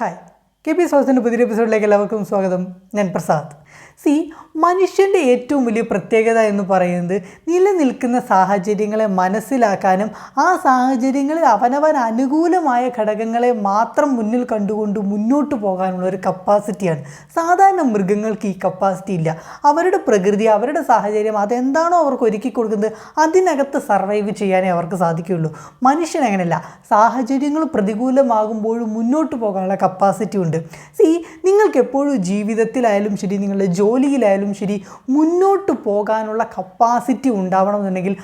Hi K P സോസിന്റെ പുതിയ എപ്പിസോഡിലേക്ക് എല്ലാവർക്കും സ്വാഗതം. ഞാൻ പ്രസാദ്. സി മനുഷ്യന്റെ ഏറ്റവും വലിയ പ്രത്യേകത എന്ന് പറയുന്നത് നിലനിൽക്കുന്ന സാഹചര്യങ്ങളെ മനസ്സിലാക്കാനും ആ സാഹചര്യങ്ങളിൽ അവനവൻ അനുകൂലമായ ഘടകങ്ങളെ മാത്രം മുന്നിൽ കണ്ടുകൊണ്ട് മുന്നോട്ട് പോകാനുള്ള ഒരു കപ്പാസിറ്റിയാണ് സാധാരണ മൃഗങ്ങൾക്ക് ഈ കപ്പാസിറ്റി ഇല്ല. അവരുടെ പ്രകൃതി അവരുടെ സാഹചര്യം അതെന്താണോ അവർക്ക് ഒരുക്കി കൊടുക്കുന്നത് അതിനകത്ത് സർവൈവ് ചെയ്യാനേ അവർക്ക് സാധിക്കുകയുള്ളൂ. മനുഷ്യൻ അങ്ങനെയല്ല. സാഹചര്യങ്ങൾ പ്രതികൂലമാകുമ്പോഴും മുന്നോട്ട് പോകാനുള്ള കപ്പാസിറ്റി ഉണ്ട്. സി നിങ്ങൾക്ക് എപ്പോഴും ജീവിതത്തിലായാലും ശരി ജോലിയിലായാലും ശരി മുന്നോട്ട് പോകാനുള്ള കപ്പാസിറ്റി ഉണ്ടാവണമെന്നുണ്ടെങ്കിൽ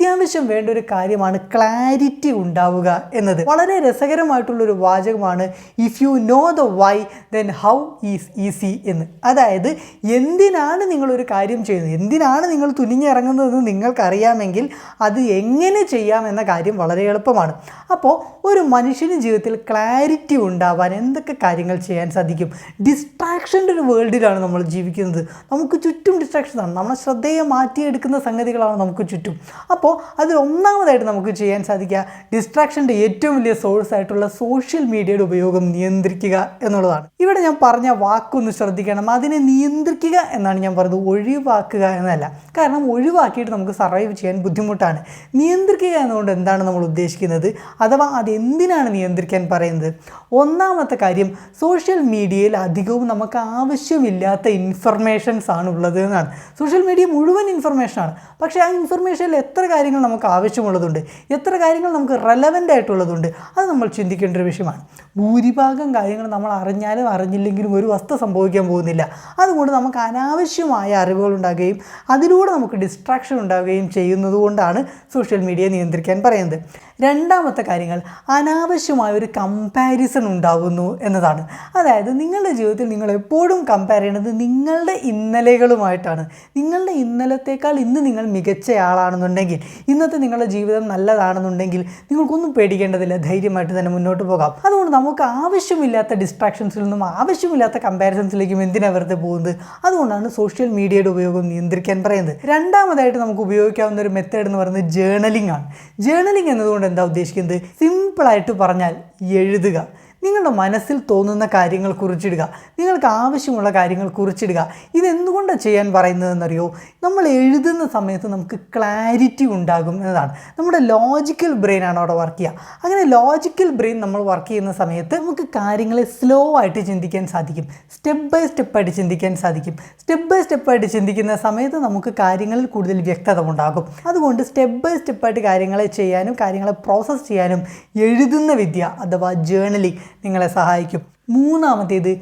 അത്യാവശ്യം വേണ്ട ഒരു കാര്യമാണ് ക്ലാരിറ്റി ഉണ്ടാവുക എന്നത്. വളരെ രസകരമായിട്ടുള്ളൊരു വാചകമാണ് if you know the why then how is easy എന്ന്. അതായത് എന്തിനാണ് നിങ്ങളൊരു കാര്യം ചെയ്യുന്നത്? എന്തിനാണ് നിങ്ങൾ തുനിഞ്ഞിറങ്ങുന്നതെന്ന് നിങ്ങൾക്കറിയാമെങ്കിൽ അത് എങ്ങനെ ചെയ്യാം എന്ന കാര്യം വളരെ എളുപ്പമാണ്. അപ്പോൾ ഒരു മനുഷ്യന് ജീവിതത്തിൽ ക്ലാരിറ്റി ഉണ്ടാവാൻ എന്തൊക്കെ കാര്യങ്ങൾ ചെയ്യാൻ സാധിക്കും? ഡിസ്ട്രാക്ഷന്റെ ഒരു വേൾഡിലാണ് നമ്മൾ ജീവിക്കുന്നത്. നമുക്ക് ചുറ്റും ഡിസ്ട്രാക്ഷൻ ആണ്. നമ്മുടെ ശ്രദ്ധയെ മാറ്റിയെടുക്കുന്ന സംഗതികളാണ് നമുക്ക് ചുറ്റും. അപ്പോൾ അതിൽ ഒന്നാമതായിട്ട് നമുക്ക് ചെയ്യാൻ സാധിക്കുക ഡിസ്ട്രാക്ഷന്റെ ഏറ്റവും വലിയ സോഴ്സ് ആയിട്ടുള്ള സോഷ്യൽ മീഡിയയുടെ ഉപയോഗം നിയന്ത്രിക്കുക എന്നുള്ളതാണ്. ഇവിടെ ഞാൻ പറഞ്ഞ വാക്കൊന്ന് ശ്രദ്ധിക്കണം. അതിനെ നിയന്ത്രിക്കുക എന്നാണ് ഞാൻ പറയുന്നത് ഒഴിവാക്കുക എന്നല്ല. കാരണം ഒഴിവാക്കിയിട്ട് നമുക്ക് സർവൈവ് ചെയ്യാൻ ബുദ്ധിമുട്ടാണ്. നിയന്ത്രിക്കുക എന്നുകൊണ്ട് എന്താണ് നമ്മൾ ഉദ്ദേശിക്കുന്നത്? അഥവാ അതെന്തിനാണ് നിയന്ത്രിക്കാൻ പറയുന്നത്? ഒന്നാമത്തെ കാര്യം സോഷ്യൽ മീഡിയയിൽ അധികവും നമുക്ക് ആവശ്യമില്ലാത്ത ഇൻഫർമേഷൻസ് ആണ് ഉള്ളത് എന്നാണ്. സോഷ്യൽ മീഡിയ മുഴുവൻ ഇൻഫർമേഷനാണ് പക്ഷേ ആ ഇൻഫർമേഷനിൽ എത്ര കാര്യങ്ങൾ നമുക്ക് ആവശ്യമുള്ളതുണ്ട്. എത്ര കാര്യങ്ങൾ നമുക്ക് റെലവന്റ് ആയിട്ടുള്ളതുണ്ട്. അത് നമ്മൾ ചിന്തിക്കേണ്ട ഒരു വിഷയമാണ്. ഭൂരിഭാഗം കാര്യങ്ങൾ നമ്മൾ അറിഞ്ഞാലും അറിഞ്ഞില്ലെങ്കിലും ഒരു വസ്തു സംഭവിക്കാൻ പോകുന്നില്ല. അതുകൊണ്ട് നമുക്ക് അനാവശ്യമായ അറിവുകൾ ഉണ്ടാകുകയും അതിലൂടെ നമുക്ക് ഡിസ്ട്രാക്ഷൻ ഉണ്ടാവുകയും ചെയ്യുന്നതുകൊണ്ടാണ് സോഷ്യൽ മീഡിയ നിയന്ത്രിക്കാൻ പറയുന്നത്. രണ്ടാമത്തെ കാര്യങ്ങൾ അനാവശ്യമായ ഒരു കമ്പാരിസൺ ഉണ്ടാകുന്നു എന്നതാണ്. അതായത് നിങ്ങളുടെ ജീവിതത്തിൽ നിങ്ങൾ എപ്പോഴും കമ്പയർ ചെയ്യുന്നത് നിങ്ങളുടെ ഇന്നലകളുമായിട്ടാണ്. നിങ്ങളുടെ ഇന്നലത്തേക്കാൾ ഇന്ന് നിങ്ങൾ മികച്ചയാളാണെന്നുണ്ടെങ്കിൽ ഇന്നത്തെ നിങ്ങളുടെ ജീവിതം നല്ലതാണെന്നുണ്ടെങ്കിൽ നിങ്ങൾക്കൊന്നും പേടിക്കേണ്ടതില്ല ധൈര്യമായിട്ട് തന്നെ മുന്നോട്ട് പോകാം. അതുകൊണ്ട് നമുക്ക് ആവശ്യമില്ലാത്ത ഡിസ്ട്രാക്ഷൻസിൽ നിന്നും ആവശ്യമില്ലാത്ത കമ്പാരിസൺസിലേക്കും എന്തിനാണ് വെറുതെ പോകുന്നത്? അതുകൊണ്ടാണ് സോഷ്യൽ മീഡിയയുടെ ഉപയോഗം നിയന്ത്രിക്കാൻ പറയുന്നത്. രണ്ടാമതായിട്ട് നമുക്ക് ഉപയോഗിക്കാവുന്ന ഒരു മെത്തേഡ് എന്ന് പറയുന്നത് ജേണലിംഗ് ആണ്. ജേണലിംഗ് എന്നതുകൊണ്ട് എന്താ ഉദ്ദേശിക്കുന്നത്? സിമ്പിളായിട്ട് പറഞ്ഞാൽ എഴുതുക. നിങ്ങളുടെ മനസ്സിൽ തോന്നുന്ന കാര്യങ്ങൾ കുറിച്ചിടുക. നിങ്ങൾക്ക് ആവശ്യമുള്ള കാര്യങ്ങൾ കുറിച്ചിടുക. ഇതെന്തുകൊണ്ടാണ് ചെയ്യാൻ പറയുന്നതെന്നറിയോ? നമ്മൾ എഴുതുന്ന സമയത്ത് നമുക്ക് ക്ലാരിറ്റി ഉണ്ടാകും എന്നതാണ്. നമ്മുടെ ലോജിക്കൽ ബ്രെയിൻ ആണ് അവിടെ വർക്ക് ചെയ്യുക. അങ്ങനെ ലോജിക്കൽ ബ്രെയിൻ നമ്മൾ വർക്ക് ചെയ്യുന്ന സമയത്ത് നമുക്ക് കാര്യങ്ങളെ സ്ലോ ആയിട്ട് ചിന്തിക്കാൻ സാധിക്കും. സ്റ്റെപ്പ് ബൈ സ്റ്റെപ്പായിട്ട് ചിന്തിക്കാൻ സാധിക്കും. സ്റ്റെപ്പ് ബൈ സ്റ്റെപ്പായിട്ട് ചിന്തിക്കുന്ന സമയത്ത് നമുക്ക് കാര്യങ്ങളിൽ കൂടുതൽ വ്യക്തത ഉണ്ടാകും. അതുകൊണ്ട് സ്റ്റെപ്പ് ബൈ സ്റ്റെപ്പായിട്ട് കാര്യങ്ങളെ ചെയ്യാനും കാര്യങ്ങളെ പ്രോസസ്സ് ചെയ്യാനും എഴുതുന്ന വിദ്യ അഥവാ ജേണലിംഗ് നിങ്ങളെ സഹായിക്കും. മൂന്നാമത്തേത്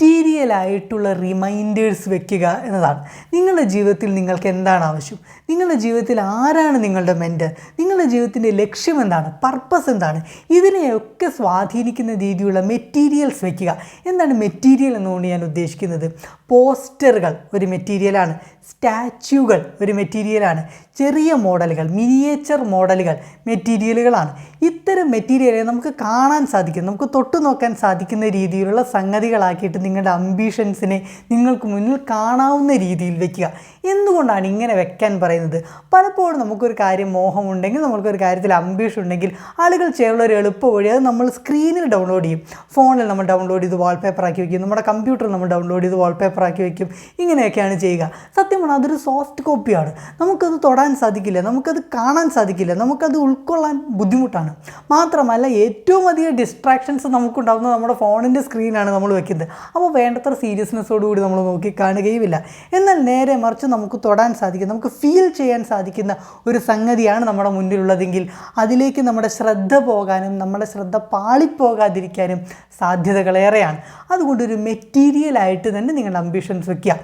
മെറ്റീരിയൽ ആയിട്ടുള്ള റിമൈൻഡേഴ്സ് വെക്കുക എന്നതാണ്. നിങ്ങളുടെ ജീവിതത്തിൽ നിങ്ങൾക്ക് എന്താണ് ആവശ്യം? നിങ്ങളുടെ ജീവിതത്തിൽ ആരാണ് നിങ്ങളുടെ മെന്റർ നിങ്ങളുടെ ജീവിതത്തിന്റെ ലക്ഷ്യം എന്താണ്? പർപ്പസ് എന്താണ്? ഇതിനെയൊക്കെ സ്വാധീനിക്കുന്ന രീതിയിലുള്ള മെറ്റീരിയൽസ് വെക്കുക. എന്താണ് മെറ്റീരിയൽ എന്നുകൊണ്ട് ഞാൻ ഉദ്ദേശിക്കുന്നത്? പോസ്റ്ററുകൾ ഒരു മെറ്റീരിയലാണ് സ്റ്റാച്യൂകൾ ഒരു മെറ്റീരിയലാണ് ചെറിയ മോഡലുകൾ മിനിയേച്ചർ മോഡലുകൾ മെറ്റീരിയലുകളാണ് ഇത്തരം മെറ്റീരിയലുകൾ നമുക്ക് കാണാൻ സാധിക്കും. നമുക്ക് തൊട്ടു നോക്കാൻ സാധിക്കുന്ന രീതിയിലുള്ള സംഗതികളാക്കിയിട്ട് നിങ്ങളുടെ അംബീഷൻസിനെ നിങ്ങൾക്ക് മുന്നിൽ കാണാവുന്ന രീതിയിൽ വെക്കുക. എന്തുകൊണ്ടാണ് ഇങ്ങനെ വെക്കാൻ പറയുന്നത്? പലപ്പോഴും നമുക്കൊരു കാര്യം മോഹമുണ്ടെങ്കിൽ നമുക്കൊരു കാര്യത്തിൽ അംബീഷൻ ഉണ്ടെങ്കിൽ ആളുകൾ ചെയ്യാനുള്ള ഒരു എളുപ്പ വഴി അത് നമ്മൾ സ്ക്രീനിൽ ഡൗൺലോഡ് ചെയ്യും. ഫോണിൽ നമ്മൾ ഡൗൺലോഡ് ചെയ്ത് വാൾപേപ്പർ ആക്കി വയ്ക്കും നമ്മുടെ കമ്പ്യൂട്ടറിൽ നമ്മൾ ഡൗൺലോഡ് ചെയ്ത് വാൾപേപ്പർ ആക്കി വയ്ക്കും ഇങ്ങനെയൊക്കെയാണ് ചെയ്യുക. സത്യമാണ് അതൊരു സോഫ്റ്റ് കോപ്പിയാണ് നമുക്കത് തൊടാൻ സാധിക്കില്ല. നമുക്കത് കാണാൻ സാധിക്കില്ല. നമുക്കത് ഉൾക്കൊള്ളാൻ ബുദ്ധിമുട്ടാണ്. മാത്രമല്ല ഏറ്റവും അധികം ഡിസ്ട്രാക്ഷൻസ് നമുക്കുണ്ടാകുന്നത് നമ്മുടെ ഫോണിന്റെ സ്ക്രീനാണ് നമ്മൾ വെക്കുന്നത്. അപ്പോൾ വേണ്ടത്ര സീരിയസ്നെസ്സോടുകൂടി നമ്മൾ നോക്കി കാണുകയുമില്ല. എന്നാൽ നേരെ മറിച്ച് നമുക്ക് തൊടാൻ സാധിക്കും നമുക്ക് ഫീൽ ചെയ്യാൻ സാധിക്കുന്ന ഒരു സംഗതിയാണ് നമ്മുടെ മുന്നിലുള്ളതെങ്കിൽ അതിലേക്ക് നമ്മുടെ ശ്രദ്ധ പോകാനും നമ്മുടെ ശ്രദ്ധ പാളിപ്പോകാതിരിക്കാനും സാധ്യതകളേറെയാണ്. അതുകൊണ്ട് ഒരു മെറ്റീരിയലായിട്ട് തന്നെ നിങ്ങളുടെ അംബിഷൻസ് വയ്ക്കുക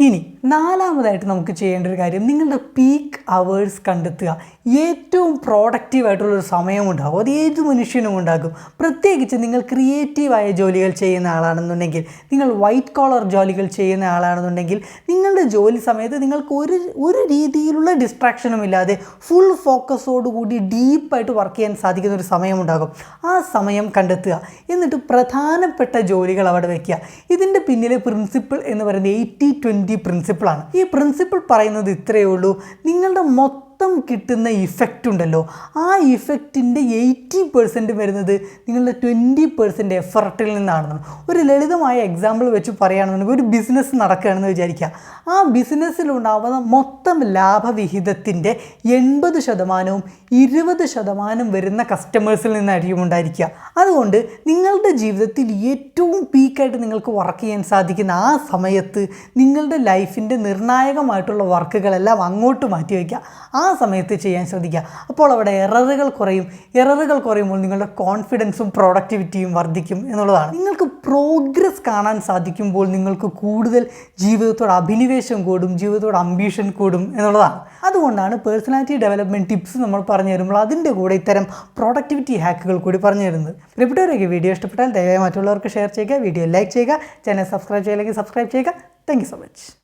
ഇനി നാലാമതായിട്ട് നമുക്ക് ചെയ്യേണ്ട ഒരു കാര്യം നിങ്ങളുടെ പീക്ക് അവേഴ്സ് കണ്ടെത്തുക. ഏറ്റവും പ്രോഡക്റ്റീവായിട്ടുള്ളൊരു സമയമുണ്ടാകും അത് ഏത് മനുഷ്യനും ഉണ്ടാകും. പ്രത്യേകിച്ച് നിങ്ങൾ ക്രിയേറ്റീവായ ജോലികൾ ചെയ്യുന്ന ആളാണെന്നുണ്ടെങ്കിൽ നിങ്ങൾ വൈറ്റ് കോളർ ജോലികൾ ചെയ്യുന്ന ആളാണെന്നുണ്ടെങ്കിൽ നിങ്ങളുടെ ജോലി സമയത്ത് നിങ്ങൾക്ക് ഒരു ഒരു രീതിയിലുള്ള ഡിസ്ട്രാക്ഷനും ഇല്ലാതെ ഫുൾ ഫോക്കസോടുകൂടി ഡീപ്പായിട്ട് വർക്ക് ചെയ്യാൻ സാധിക്കുന്ന ഒരു സമയമുണ്ടാകും ആ സമയം കണ്ടെത്തുക. എന്നിട്ട് പ്രധാനപ്പെട്ട ജോലികൾ അവിടെ വയ്ക്കുക ഇതിന്റെ പിന്നിലെ പ്രിൻസിപ്പിൾ എന്ന് പറയുന്നത് എയ്റ്റി ട്വന്റി പ്രിൻസിപ്പിളാണ് ഈ പ്രിൻസിപ്പിൾ പറയുന്നത് ഇത്രയേ ഉള്ളൂ. നിങ്ങളുടെ മൊത്തം മൊത്തം കിട്ടുന്ന ഇഫക്റ്റ് ഉണ്ടല്ലോ. ആ ഇഫക്റ്റിന്റെ എയ്റ്റി പെർസെന്റ് വരുന്നത് നിങ്ങളുടെ ട്വന്റി പെർസെന്റ് എഫർട്ടിൽ നിന്നാണെന്നാണ്. ഒരു ലളിതമായ എക്സാമ്പിൾ വെച്ച് പറയുകയാണെന്നുണ്ടെങ്കിൽ ഒരു ബിസിനസ് നടക്കുകയാണെന്ന് വിചാരിക്കുക. ആ ബിസിനസ്സിലുണ്ടാവുന്ന മൊത്തം ലാഭവിഹിതത്തിന്റെ എൺപത് ശതമാനവും ഇരുപത് ശതമാനം വരുന്ന കസ്റ്റമേഴ്സിൽ നിന്നായിരിക്കും ഉണ്ടായിരിക്കുക. അതുകൊണ്ട് നിങ്ങളുടെ ജീവിതത്തിൽ ഏറ്റവും പീക്കായിട്ട് നിങ്ങൾക്ക് വർക്ക് ചെയ്യാൻ സാധിക്കുന്ന ആ സമയത്ത് നിങ്ങളുടെ ലൈഫിന്റെ നിർണായകമായിട്ടുള്ള വർക്കുകളെല്ലാം അങ്ങോട്ട് മാറ്റി വയ്ക്കുക ആ സമയത്ത് ചെയ്യാൻ ശ്രദ്ധിക്കുക. അപ്പോൾ അവിടെ എററുകൾ കുറയും. എററുകൾ കുറയുമ്പോൾ നിങ്ങളുടെ കോൺഫിഡൻസും പ്രൊഡക്ടിവിറ്റിയും വർദ്ധിക്കും എന്നുള്ളതാണ്. നിങ്ങൾക്ക് പ്രോഗ്രസ് കാണാൻ സാധിക്കുമ്പോൾ നിങ്ങൾക്ക് കൂടുതൽ ജീവിതത്തോട് അഭിനിവേശം കൂടും ജീവിതത്തോട് അംബീഷൻ കൂടും എന്നുള്ളതാണ്. അതുകൊണ്ടാണ് പേഴ്സണാലിറ്റി ഡെവലപ്മെന്റ് ടിപ്സ് നമ്മൾ പറഞ്ഞു തരുമ്പോൾ അതിന്റെ കൂടെ ഇത്തരം പ്രൊഡക്ടിവിറ്റി ഹാക്കുകൾ കൂടി പറഞ്ഞു തരുന്നത്. പ്രിയപ്പെട്ടവരൊക്കെ വീഡിയോ ഇഷ്ടപ്പെട്ടാൽ ദയവായി മറ്റുള്ളവർക്ക് ഷെയർ ചെയ്യുക വീഡിയോ ലൈക്ക് ചെയ്യുക ചാനൽ സബ്സ്ക്രൈബ് ചെയ്യില്ലെങ്കിൽ സബ്സ്ക്രൈബ് ചെയ്യുക. Thank so much